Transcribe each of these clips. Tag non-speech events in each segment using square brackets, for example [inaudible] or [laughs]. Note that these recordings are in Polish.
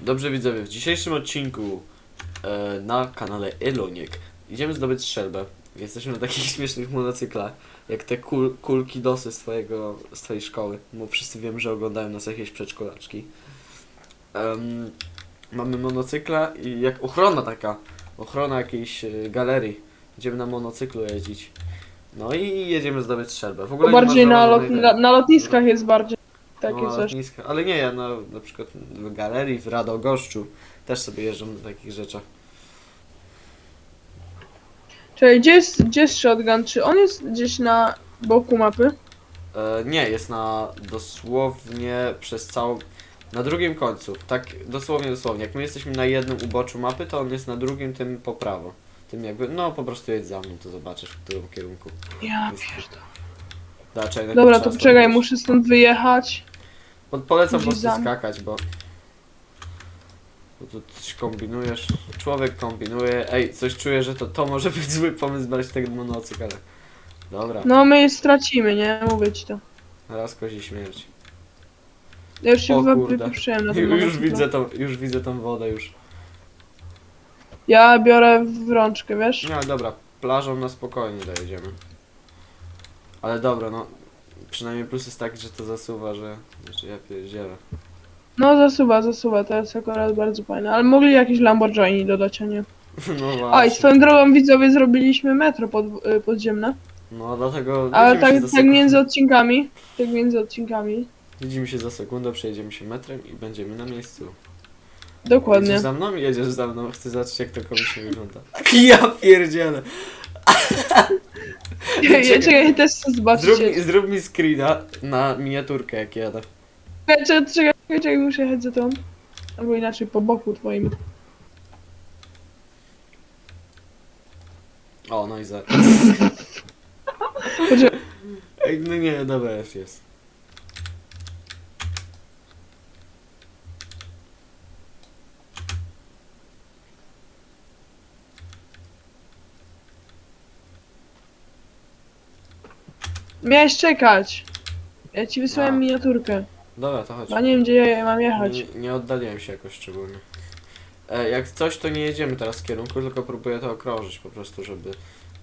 Dobrze widzowie, w dzisiejszym odcinku e, na kanale Eloniek idziemy zdobyć strzelbę. Jesteśmy na takich [laughs] śmiesznych monocyklach, jak te kul, kulki dosy z, twojego, z twojej szkoły, bo wszyscy wiemy, że oglądają nas jakieś przedszkolaczki. Em, mamy monocykla i jak ochrona taka, ochrona jakiejś e, galerii. Będziemy na monocyklu jeździć. No i jedziemy zdobyć strzelbę. W ogóle bardziej na, lot, żadnej- na, na lotniskach jest bardziej takie no, coś. lotniska. Ale nie, ja na, na przykład w galerii w Radogoszczu też sobie jeżdżę na takich rzeczach. Czekaj, gdzie jest, gdzie jest shotgun? Czy on jest gdzieś na boku mapy? E, nie, jest na dosłownie przez całą. Na drugim końcu. Tak dosłownie, dosłownie. Jak my jesteśmy na jednym uboczu mapy, to on jest na drugim, tym po prawo. Tym jakby, no po prostu jedź za mną, to zobaczysz w którym kierunku. Ja Jest- pierdolę. Da, czekaj, najpierw Dobra, trzeba to stąd czekaj, wyjść. muszę stąd wyjechać. Po, polecam po prostu skakać, bo... Bo tu coś kombinujesz. Człowiek kombinuje. Ej, coś czuję, że to, to może być zły pomysł brać ten monocykl, ale... Dobra, No my stracimy, nie? Mówię ci to. raz kozi śmierć. Ja już się O wy- kurde. wypieprzyłem na tym Już widzę tą, już widzę tą wodę już. Ja biorę w rączkę, wiesz? No ale dobra, plażą na spokojnie dojedziemy. Ale dobra, no... Przynajmniej plus jest taki, że to zasuwa, że... że ja pierdzielę. No zasuwa, zasuwa, to jest akurat bardzo fajne. Ale mogli jakieś Lamborghini dodać, a nie. [laughs] No i właśnie. swoją drogą widzowie zrobiliśmy metro pod, y, podziemne. No dlatego... Ale widzimy tak, się za tak sekundę. między odcinkami. Tak między odcinkami. Widzimy się za sekundę, przejedziemy się metrem i będziemy na miejscu. Dokładnie. Jedziesz za mną? Jedziesz za mną. Chcę zobaczyć jak to komuś wygląda. [laughs] Ja pierdzielę. Ja, czekaj, też chcę zobaczyć. Zrób mi, zrób mi screena na miniaturkę jak jadę. Czekaj, czekaj, czekaj, czekaj, muszę jechać za tą. Albo inaczej, po boku twoim. O, no i za... [laughs] Poczekaj, Ej, no nie, dobra, jest, jest. Miałeś czekać. Ja ci wysłałem A. miniaturkę. Dobra, to chodź. A nie wiem, gdzie ja mam jechać. Nie, nie oddaliłem się jakoś szczególnie. E, jak coś, to nie jedziemy teraz w kierunku, tylko próbuję to okrążyć po prostu, żeby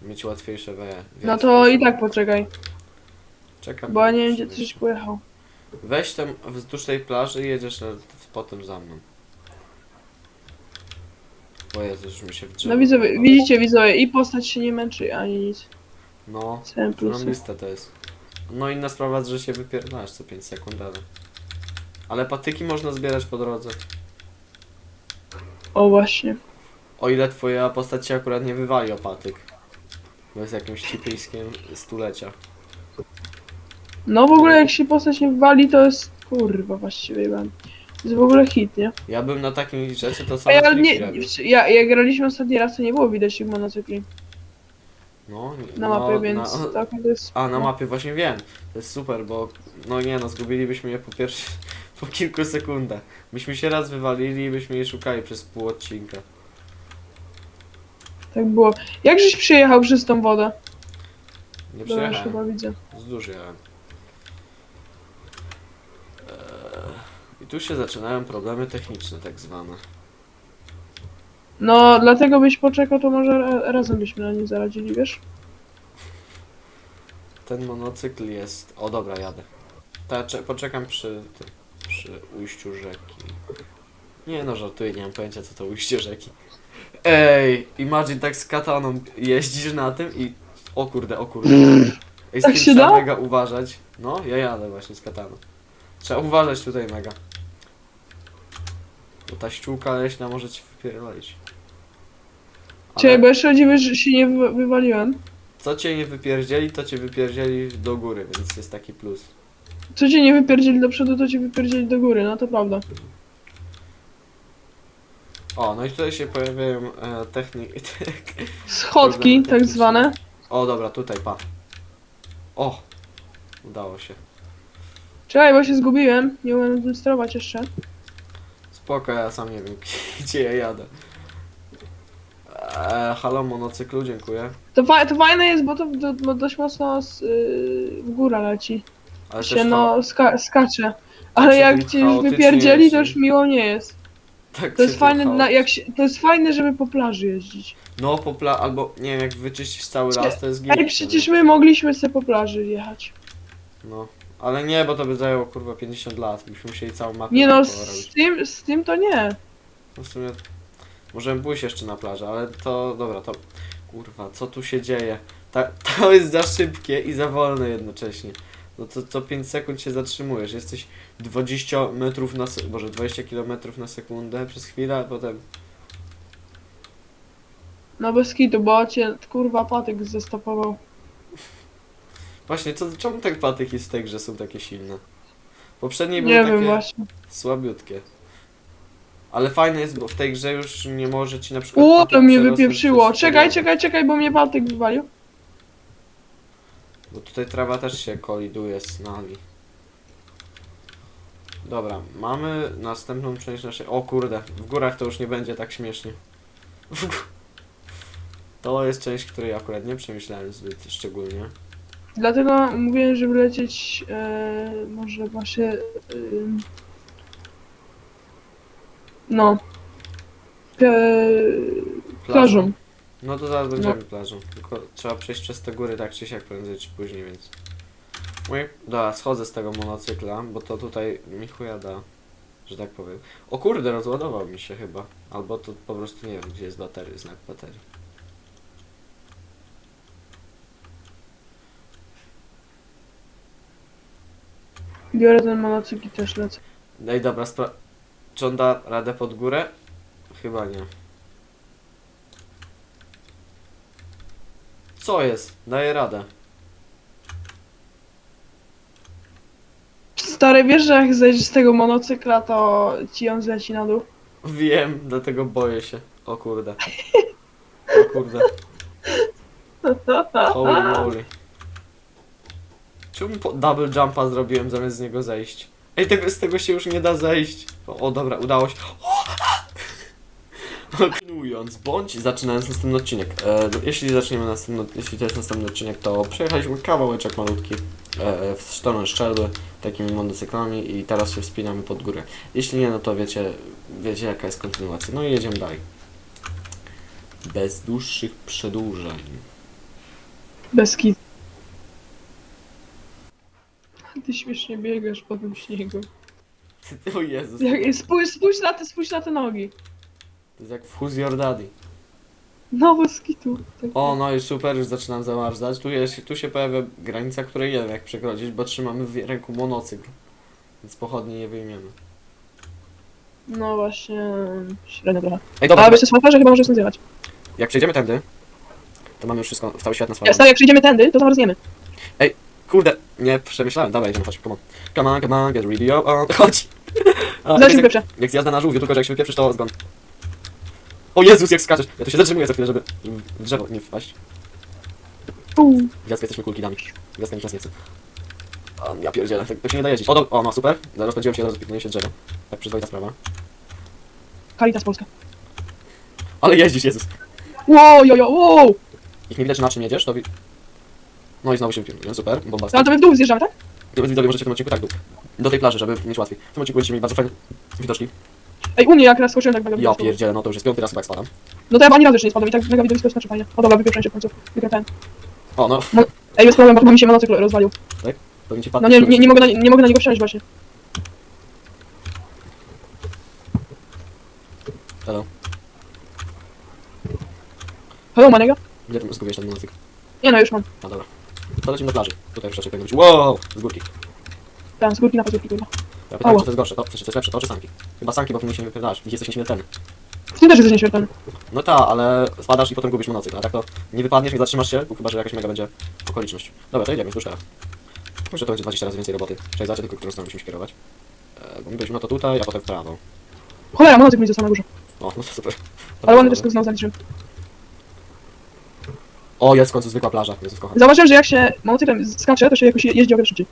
mieć łatwiejsze we. No to i tak poczekaj, Czekam. bo ja nie wiem, gdzie ty żeś pojechał. Weź tam wzdłuż tej plaży i jedziesz na, potem za mną. O Jezu, już mi się w drzewo No widzowie, widzicie widzowie, i postać się nie męczy, ani nic. No, Same plusy. To jest. No inna sprawa, że się wypierdalasz co 5 sekund, ale... Ale patyki można zbierać po drodze. O właśnie. O ile twoja postać się akurat nie wywali o patyk. Bo jest jakimś cipijskiem stulecia. No w ogóle jak się postać nie wali, to jest kurwa właściwie wam. To jest w ogóle hit, nie? Ja bym na takiej rzeczy to A same ja nie, ja, jak graliśmy ostatni raz, to nie było widać tych monocykli No, nie- na no, mapie, więc Na, tak to jest... a, na mapie właśnie wiem. To jest super, bo... No nie no, zgubilibyśmy je po pierwsze... [laughs] Po kilku sekundach. Myśmy się raz wywalili i byśmy je szukali przez pół odcinka. Tak było. Jak żeś przyjechał przez tą wodę? Nie Dobra, już przyjechałem. chyba widzę. Wzdłuż jechałem. Eee, I tu się zaczynają problemy techniczne tak zwane. No, dlatego byś poczekał, to może ra- razem byśmy na nie zaradzili, wiesz? Ten monocykl jest... O dobra, jadę. Ta, cze- poczekam przy, tym, przy ujściu rzeki. Nie no, żartuję, nie mam pojęcia co to ujście rzeki. Ej, imagine tak z kataną jeździsz na tym i... O kurde, o kurde. Ej, z Tak tym się trzeba da? mega uważać. No, ja jadę właśnie z kataną. Trzeba uważać tutaj mega. Bo ta ściółka leśna może ci wypierdolić. Czekaj, bo jeszcze dziwię, że się nie wy- wywaliłem. co cię nie wypierdzieli, to cię wypierdzieli do góry, więc jest taki plus. Co cię nie wypierdzieli do przodu, to cię wypierdzieli do góry, no to prawda. O, no i tutaj się pojawiają e, techniki. [laughs] Schodki, Problemy tak techniczne. zwane. O, dobra, tutaj, pa. O! Udało się. Czekaj, bo się zgubiłem. Nie umiem tym sterować jeszcze. Spoko, ja sam nie wiem, [laughs] gdzie ja jadę. E, halo, monocyklu, dziękuję. To, fa to fajne jest, bo to, to, to dość mocno z, yy, w górę leci. Ale się też no ska skacze. Ale się jak tym cię już chaotycznie wypierdzieli, to jeździ. już miło nie jest. Tak To jest fajne, na, chaos. jak się, to jest fajne, żeby po plaży jeździć. No, popla... albo nie wiem, jak wyczyścisz cały las, to jest Ej, git, przecież my mogliśmy sobie po plaży jechać. No. Ale nie, bo to by zajęło kurwa 50 lat. Byśmy musieli całą mapę Nie no, dookoła z tym, z tym to nie. No w sumie możemy pójść jeszcze na plażę, ale to dobra, to kurwa, co tu się dzieje? Ta, [laughs] to jest za szybkie i za wolne jednocześnie. No to co 5 sekund się zatrzymujesz. Jesteś 20 metrów na Boże, 20 km na sekundę przez chwilę, a potem. No bez kitu, bo cię kurwa patyk zestopował. Właśnie, co, czemu te patyki z tej grze są takie silne? Poprzednie Nie były wiem takie właśnie. słabiutkie. Ale fajne jest, bo w tej grze już nie może ci na przykład. O, to mnie przerosnąć wypieprzyło. przez Czekaj, czekaj, czekaj, bo mnie patyk wywalił. Bo tutaj trawa też się koliduje z nami. Dobra, mamy następną część naszej... O kurde, w górach to już nie będzie tak śmiesznie. [laughs] To jest część, której akurat nie przemyślałem zbyt szczególnie. Dlatego mówiłem, żeby lecieć e, może właśnie e, no e, plażą. No to zaraz będziemy plażą. Tylko trzeba przejść przez te góry tak czy siak prędzej czy później, więc... Mój... Dobra, schodzę z tego monocykla, bo to tutaj mi chuja da, że tak powiem. O kurde, rozładował mi się chyba. Albo to po prostu nie wiem, gdzie jest bateria, znak baterii. Biorę ten monocykl i też lecę. Ej, dobra, spra... Czy on da radę pod górę? Chyba nie. Co jest? Daje radę. Stary, wiesz, że jak zejdziesz z tego monocykla, to ci on zleci na dół? Wiem, dlatego boję się. O kurde. O kurde. Holy moly. Czemu po double jumpa zrobiłem zamiast z niego zejść? Ej, tego, z tego się już nie da zejść. O, o dobra, udało się. [laughs] Kontynuując, bądź zaczynając następny odcinek. E, jeśli zaczniemy następny, jeśli to jest następny odcinek, to przejechaliśmy kawałeczek malutki e, w stronę Szczelby takimi motocyklami i teraz się wspinamy pod górę. Jeśli nie, no to wiecie, wiecie jaka jest kontynuacja. No i jedziemy dalej. Bez dłuższych przedłużeń. Bez kit. Ty śmiesznie biegasz po tym śniegu. O Jezus, Jak, spójrz, spójrz, na te, spójrz na te nogi. to jest jak w Who's Your Daddy. No bez kitu. Tak. O, no i super, już zaczynam zamarzać. Tu, jest, tu się pojawia granica, której nie wiem jak przekroczyć, bo trzymamy w ręku monocykl. Więc pochodnie nie wyjmiemy. No właśnie, średnio trochę. Ej, A wiesz co, że chyba możesz zjechać. jak przejdziemy tędy, to mamy już wszystko, cały świat na Ja, swoim. stary, jak przyjdziemy tędy, to zamarzniemy. Kurde, nie przemyślałem. Dawaj, idziemy, chodź, come on. Come on, come on, get radio on. [laughs] Chodź! A, Zaraz jak, się jak, zjazda na żółwiu, tylko że jak się wypieprzysz, to zgon. O Jezus, jak skaczesz! Ja tu się zatrzymuję za chwilę, żeby w drzewo nie wpaść. Uuu. Gwiazdka jesteśmy kulkidami. Gwiazdka nic nas nie chce. O, ja pierdzielę, tak, tak się nie da jeździć. O, do, o, no super. Rozpędziłem się, zaraz się drzewo. Tak przyzwoita sprawa. Kalitas Polska. Ale jeździsz, Jezus. Wow, jo, jo, wow! Jak nie widać na czym jedziesz, to... Wi... No i znowu się wypiłem. Super, bombasty. No, ale to my w dół zjeżdżamy, tak? Widzowie możecie w tym odcinku tak dół. Do tej plaży, żeby mieć łatwiej. W tym odcinku będziecie mieli bardzo fajne widoczki. Ej, u mnie jak raz skoczyłem tak mega Ja wysoko. pierdzielę, no to już jest piąty raz chyba jak spadam. No to ja ani razu jeszcze nie spadłem i tak mega widowisko jest znaczy fajnie. O dobra, wypieprzę się w końcu. Wykrętałem. O, no, Ej, jest problem, bo mi się monocykl rozwalił. pewnie ci wpadł. No nie, nie, nie, mogę na, nie mogę na niego wsiąść właśnie. Hello. Hello, maniego? Gdzie ty zgubiłeś ten monocykl? Nie no, już mam. No dobra. To lecimy do plaży. Tutaj już raczej powinno być. Wow! Z górki. Tam, z górki na pazurki, kurwa. Ja pytam, Ała. czy to jest gorsze, to, czy to jest lepsze, to czy sanki? Chyba sanki, bo się wypierdalasz. Widzisz, jesteś nieśmiertelny. Ty też jesteś nieśmiertelny. No ta, ale spadasz i potem gubisz monocykl, a tak to nie wypadniesz, nie zatrzymasz się, chyba że jakaś mega będzie okoliczność. Dobra, to idziemy, już teraz. Może to będzie 20 razy więcej roboty. Czyli zobaczcie tylko, którą stronę musimy kierować. E, bo my byliśmy no to tutaj, a potem w prawo. Cholera, monocykl mi został na górze. O, no to super. Ale ładny też to znowu zaliczyłem. O, jest w końcu zwykła plaża, Jezus kocham. Zauważyłem, że jak się monocyklem skacze, to się jakoś je- jeździ o wiele szybciej.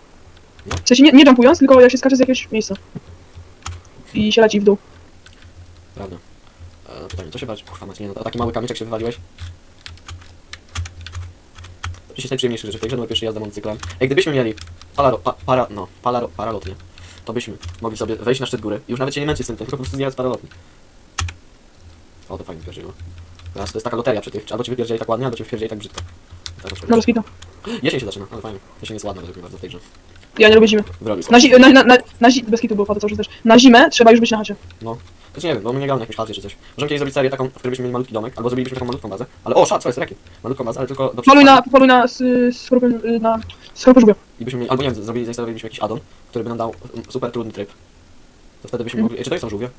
W sensie nie, nie jumpując, tylko jak się skacze z jakiegoś miejsca. I się leci w dół. Prawda. E, pytanie, co się bać? Kurwa mać, nie no, a taki mały kamyczek się wywaliłeś? To się najprzyjemniejsze rzeczy w tej grze, bo pierwszy jazda motocyklem. Ej, gdybyśmy mieli palaro, pa, para, no, palaro, paralotnie, to byśmy mogli sobie wejść na szczyt góry i już nawet się nie męczyć z tym, tylko po prostu zjechać z paralotni. O, to fajnie pierdziło. Teraz to jest taka loteria przy tych, albo ci wypierdzieli tak ładnie, albo ci wypierdzieli tak brzydko. Tak, No bez kitu. Jesień się zaczyna, ale fajnie. Jesień jest ładna według mnie bardzo w tej grze. Ja nie lubię zimy. Wyrobi Na, zi- na, na, na, na zi- bez kitu było po to, co też. Na zimę trzeba już być na chacie. Znaczy nie wiem, bo my nie gramy na jakimś chacie czy coś. Możemy kiedyś zrobić serię taką, w której byśmy mieli malutki domek, albo zrobilibyśmy taką malutką bazę. Ale o, szat, co jest reki? Malutką bazę, ale tylko do Poluj na, poluj na, z, z y, na. I byśmy mieli, albo nie wiem, zrobili, zainstalowalibyśmy jakiś addon, który by nam dał mm, super trudny tryb. To wtedy byśmy Mhm. mogli... Czy to jest tam żółwie?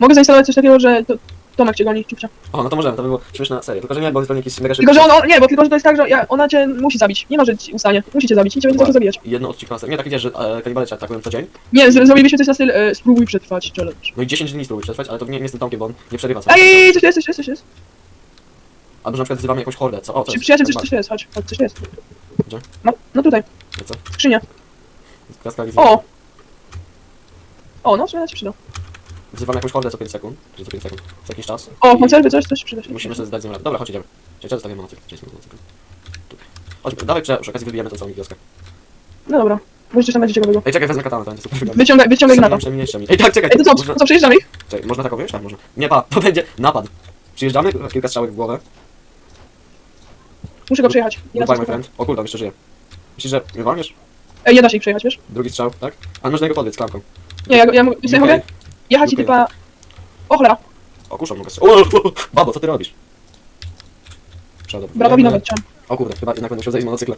Mogę zainstalować coś takiego, że to, Tomek cię goni, ciupcia. O, no to możemy, to by było śmieszna seria. Tylko, że nie, bo jest pewnie jakiś mega Tylko, że on, on, nie, bo tylko, że to jest tak, że ja, ona cię musi zabić. Nie ma, że ci ustanie. Musi cię zabić i cię będzie zawsze zabijać. Jedno odcinek na serię. Nie, tak widzisz, że e, kanibale cię atakują co dzień. Nie, z- zrobilibyśmy coś na styl, e, spróbuj przetrwać challenge. No i 10 dni spróbuj przetrwać, ale to nie, nie tym Tomkiem, bo on nie przerywa sobie. Ej, coś jest, coś jest, coś jest. Albo że na przykład wzywamy jakąś hordę, co? O, co Czy jest? przyjaciel, coś, Tak, coś jest, chodź, chodź, coś jest. Gdzie? No, no tutaj. Co? skrzynia. O! O, no, w sumie ci przyda. Wzywamy jakąś hordę co 5 sekund, czy co 5 sekund, co jakiś czas. O, konserwy, coś, coś przyda się. Musimy sobie zdać z radę. Dobra, chodź, idziemy. Ja zostawiam monocykl, czyli monocykl. Tutaj. Chodź, dawaj przy, przy okazji wybijemy tą całą wioskę. No dobra, może coś tam będzie ciekawego. Ej, czekaj, wezmę katanę, to będzie super wygląda. Wyciągaj, wyciągaj gnata. Przemień. Ej, tak, czekaj. Ej, to co, Można, co, przejeżdżamy ich? czekaj, można taką wyjść? Tak, można. Nie, pa, to będzie napad. Przyjeżdżamy, kilka strzałek w głowę. Muszę go przejechać. Nie na Goodbye, my co friend. O kurde, jeszcze żyje. Myślisz, że mnie walniesz? Ej, nie da się ich przejechać, wiesz? Drugi strzał, tak? A można jego podbiec klamką. Nie, ja, ja, ja sobie mogę jechać i Okej. typa... O cholera, O, kuszą mogę strzał. O, o, o, babo, co ty robisz? Bratowi Nie, nawet chciałem. O kurde, chyba jednak będę musiał zejść z motocykla.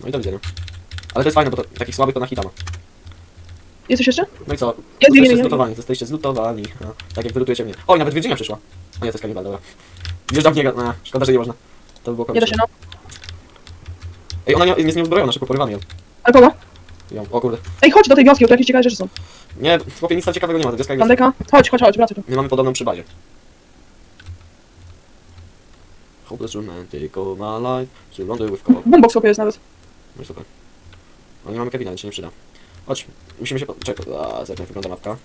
No i do widzenia. Ale to jest fajne, bo to, takich słabych to na hita ma. Jest coś jeszcze? No i co? Jest, Jesteście nie, nie. zlutowani, jesteście zlutowani. No, tak jak wylutujecie mnie. O, i nawet Virginia przyszła. A nie, to jest kanibal, dobra. Wjeżdżam w niego, no, szkoda, że nie można. To by było Nie da komiczne. się, no. Ej, ona nie, jest nieuzbrojona, szybko porywamy ją. Ale kogo? Ją. O kurde. Ej, chodź do tej wioski, bo tu jakieś ciekawe rzeczy są. Nie, chłopie, nic tam ciekawego nie ma, to jest jak Bandeka? Chodź, chodź, chodź, wracaj tu. My mamy podobną przy bazie. Hopeless romantic all my life, surrounded with cold. Boombox sobie jest nawet. No i super. No nie mamy Kevina, więc się nie przyda. Chodź, musimy się... po- Czekaj, a, jak wygląda mapka.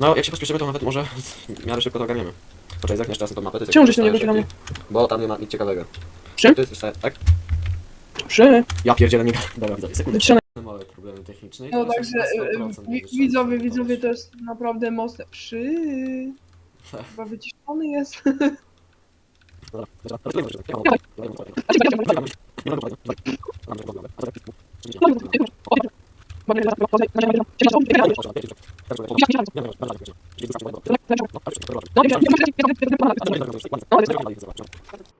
No, jak się pospieszymy, to nawet może w miarę szybko to ogarniemy. Poczekaj, zerkniesz na tą mapę, to jest Czemu żeś tu nie szybki. Bo tam nie ma nic ciekawego. Przy? To jest stary, tak? Przy. Ja pierdzielę, nie gadam. [laughs] Dobra, widzowie, sekundę. Małe problemy techniczne. i No także, jest na 100% wi- wyższe. widzowie, widzowie, to jest naprawdę mocne. Przy. [laughs] Chyba wyciszony jest. [laughs] [laughs]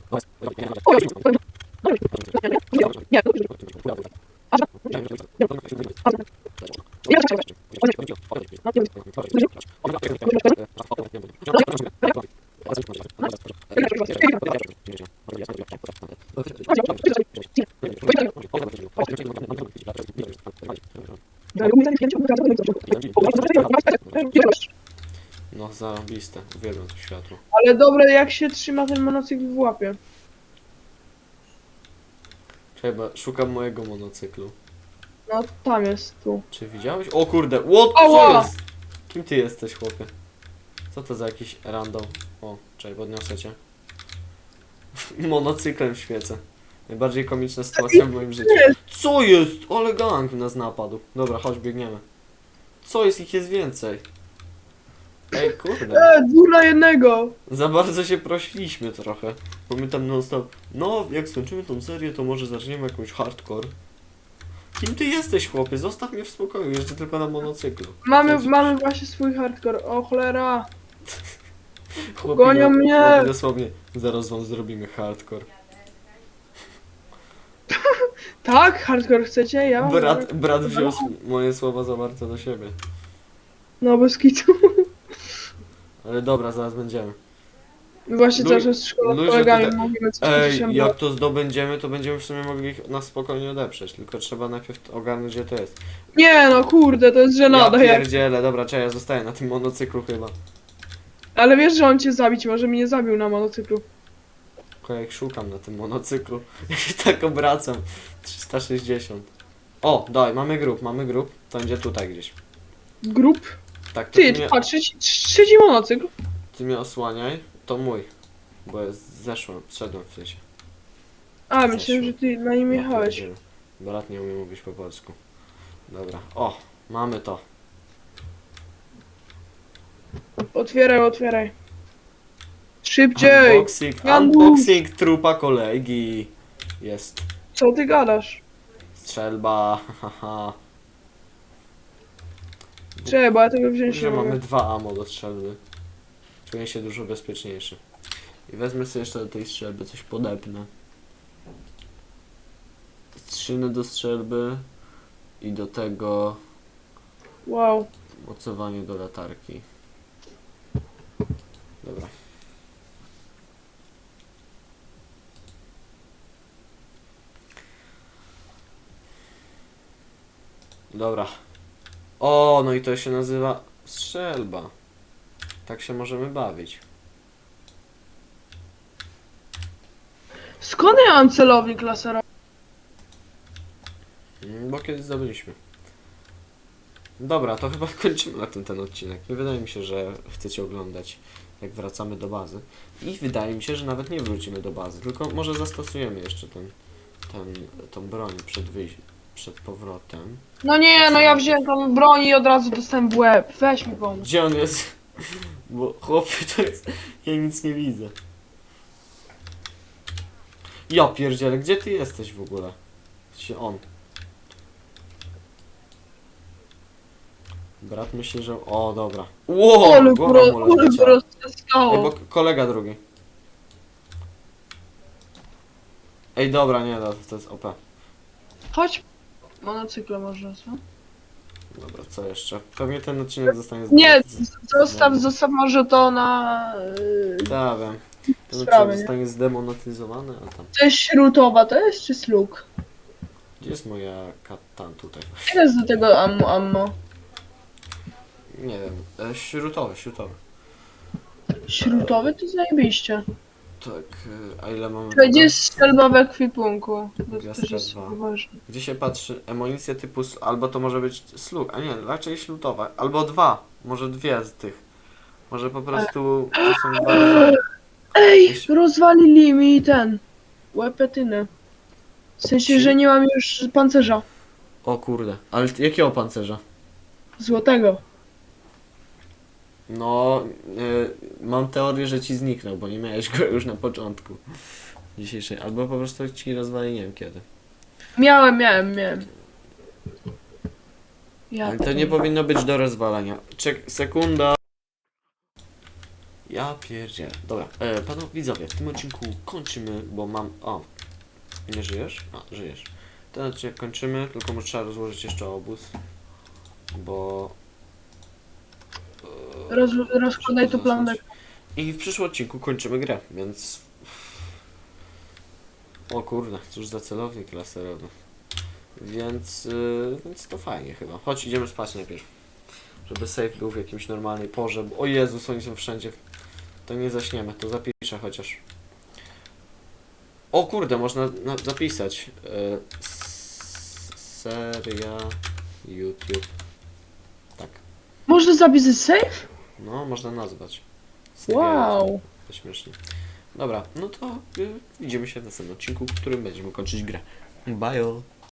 Zarobiste, uwielbiam to światło. Ale dobre, jak się trzyma ten monocykl w łapie. Szukam mojego monocyklu. No, tam jest, tu. Czy widziałeś? O kurde, what? Co Ała! jest? Kim ty jesteś, chłopie? Co to za jakiś random? O, czekaj, podniosę cię. [laughs] Monocyklem świecę. Najbardziej komiczna sytuacja w moim życiu. Co jest? Ale gang nas napadł. Dobra, chodź, biegniemy. Co jest? Ich jest więcej. Ej, kurde. E, dwóch na jednego! Za bardzo się prosiliśmy trochę. Bo my tam non stop. No, jak skończymy tą serię, to może zaczniemy jakąś hardcore. Kim ty jesteś, chłopie? Zostaw mnie w spokoju, jeżdżę tylko na monocyklu. Mamy, mamy właśnie swój hardcore. O cholera! [laughs] Chłopie, Gonią no, mnie! dosłownie, zaraz wam zrobimy hardcore. [laughs] Tak? Hardcore chcecie? Ja mam Brat, brat wziął moje słowa zawarte do siebie. No, bez kitu. Ale dobra, zaraz będziemy. Właśnie Lu- cały czas z kolegami tutaj- mówimy coś Ej, się jak to zdobędziemy, to będziemy w sumie mogli ich na spokojnie odeprzeć. Tylko trzeba najpierw ogarnąć, gdzie to jest. Nie no, kurde, to jest żenada ja jak... pierdzielę, dobra, czekaj, ja zostaję na tym monocyklu chyba. Ale wiesz, że on cię zabić może mnie zabił na monocyklu. Tylko jak szukam na tym monocyklu, [laughs] ja się tak obracam. 360. O, daj, mamy grup, mamy grup. To będzie tutaj gdzieś. Grup? Tak, to Ty, ty mnie, patrz, trzeci, monocykl. ty mnie osłaniaj. To mój. Bo ja zeszłem, zszedłem w sensie. A, myślałem, że ty na nim jechałeś. pierdzielę. Brat nie umie mówić po polsku. Dobra. O, mamy to. Otwieraj, otwieraj. Szybciej! Unboxing, Jan unboxing trupa kolegi. Jest. Co ty gadasz? Strzelba, [laughs] haha. Ja tego wziąć Że mamy dwa ammo do strzelby. Czuję się dużo bezpieczniejszy. I wezmę sobie jeszcze do tej strzelby coś podepnę. Strzyny do strzelby i do tego Wow. mocowanie do latarki. Dobra. Dobra. O, no i to się nazywa strzelba. Tak się możemy bawić. Skąd ja mam celownik laserowy? Mm, Bo kiedyś zdobyliśmy. Dobra, to chyba [laughs] kończymy na tym ten odcinek. Nie wydaje mi się, że chcecie oglądać, jak wracamy do bazy. I wydaje mi się, że nawet nie wrócimy do bazy, tylko może zastosujemy jeszcze ten, ten, tą broń przed wyjściem, przed powrotem. No nie, no ja wziąłem tą broń i od razu dostałem w łeb. Weź mi pomóż. Gdzie on jest? [laughs] Bo chłopie to jest... Ja nic nie widzę. Ja pierdzielę, gdzie ty jesteś w ogóle? Się on. Brat myśli, że... O, dobra. Ło, Ole, głowa mu leciała. Ej, bo kolega drugi. Ej, dobra, nie, no, to jest OP. Chodź. Monocykle można, co? Dobra, co jeszcze? Pewnie ten odcinek zostanie Nie, zdemonetyz- z- zostaw, zostaw może to na... Yy, Tak, wiem. Ten Sprawy, odcinek nie? zostanie zdemonetyzowany, a tam... to jest śrutowa, to jest czy slug? Gdzie jest moja katan tutaj? Ile jest do tego ammo, ammo? Nie wiem, e, śrutowy, śrutowy. Śrutowy to zajebiście. Tak, e, a ile mamy? Gdzie jest strzelba we kwipunku? Bo to Gwiazdka też jest dwa. ważne. Gdzie się patrzy? Amunicja typu, s- albo to może być slug, a nie, raczej śrutowa, albo dwa, może dwie z tych. Może po prostu to są [gasps] dwa rodzaje. Ej, rozwalili mi ten. Łepetynę. W sensie, że nie mam już pancerza O kurde, ale ty- jakiego pancerza? złotego. No, e, mam teorię, że ci zniknął, bo nie miałeś go już na początku dzisiejszej, albo po prostu ci rozwali, nie wiem kiedy. Miałem, miałem, miałem. Ja Ale to nie powinno być do rozwalania. Czek, sekunda. Ja pierdzielę. Dobra, e, panu widzowie, w tym odcinku kończymy, bo mam... O, nie żyjesz? A, żyjesz. Ten odcinek kończymy, tylko mu trzeba rozłożyć jeszcze obóz, bo... Roz, rozkładaj to muszę plan. zasnąć. I w przyszłym odcinku kończymy grę, więc... O kurde, cóż za celownik laserowy. Więc, yy, więc to fajnie chyba. Chodź, idziemy spać najpierw. Żeby safe był w jakimś normalnej porze. Bo, o Jezus, oni są wszędzie. To nie zaśniemy, to zapiszę chociaż. O kurde, można na, zapisać. S- seria YouTube. Można zapisać safe? No, można nazwać. Wow. To śmiesznie. Dobra, no to y, widzimy się w następnym odcinku, w którym będziemy kończyć grę. Bye!